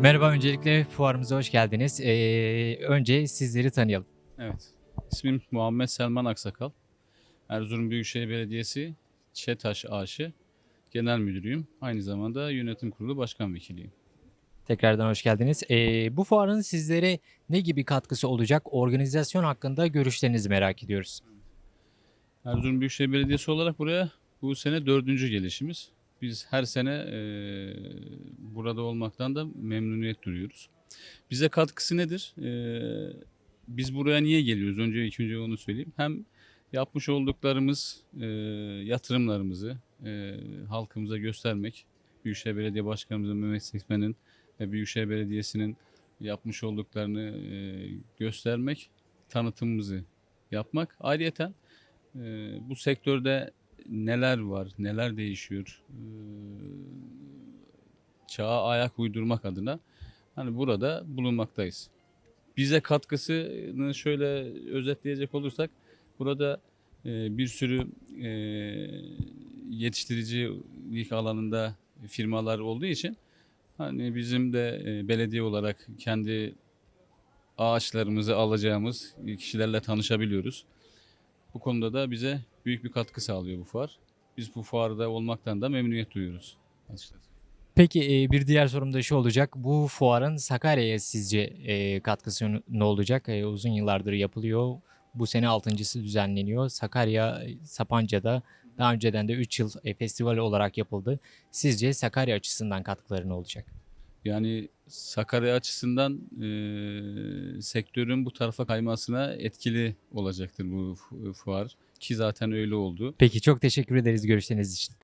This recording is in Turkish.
Merhaba, öncelikle fuarımıza hoş geldiniz. Ee, önce sizleri tanıyalım. Evet. İsmim Muhammed Selman Aksakal. Erzurum Büyükşehir Belediyesi ÇETAŞ AŞ Genel Müdürüyüm. Aynı zamanda Yönetim Kurulu Başkan Vekiliyim. Tekrardan hoş geldiniz. Ee, bu fuarın sizlere ne gibi katkısı olacak? Organizasyon hakkında görüşlerinizi merak ediyoruz. Erzurum Büyükşehir Belediyesi olarak buraya bu sene dördüncü gelişimiz. Biz her sene eee, burada olmaktan da memnuniyet duyuyoruz. Bize katkısı nedir? Eee, biz buraya niye geliyoruz? Önce ilk önce onu söyleyeyim. Hem yapmış olduklarımız eee, yatırımlarımızı eee, halkımıza göstermek. Büyükşehir Belediye Başkanımızın Mehmet Sekmen'in ve Büyükşehir Belediyesi'nin yapmış olduklarını eee, göstermek, tanıtımımızı yapmak. Ayrıyeten ee, bu sektörde neler var, neler değişiyor, ee, çağa ayak uydurmak adına hani burada bulunmaktayız. Bize katkısını şöyle özetleyecek olursak burada e, bir sürü e, yetiştiricilik alanında firmalar olduğu için hani bizim de e, belediye olarak kendi ağaçlarımızı alacağımız kişilerle tanışabiliyoruz. Bu konuda da bize büyük bir katkı sağlıyor bu fuar. Biz bu fuarda olmaktan da memnuniyet duyuyoruz. açıkçası. Peki e, bir diğer sorum da şu olacak. Bu fuarın Sakarya'ya sizce e, katkısı ne olacak? E, uzun yıllardır yapılıyor. Bu sene altıncısı düzenleniyor. Sakarya, Sapanca'da daha önceden de 3 yıl festival olarak yapıldı. Sizce Sakarya açısından katkıları ne olacak? Yani Sakarya açısından e, sektörün bu tarafa kaymasına etkili olacaktır bu fu- fuar. Ki zaten öyle oldu. Peki çok teşekkür ederiz görüşleriniz için.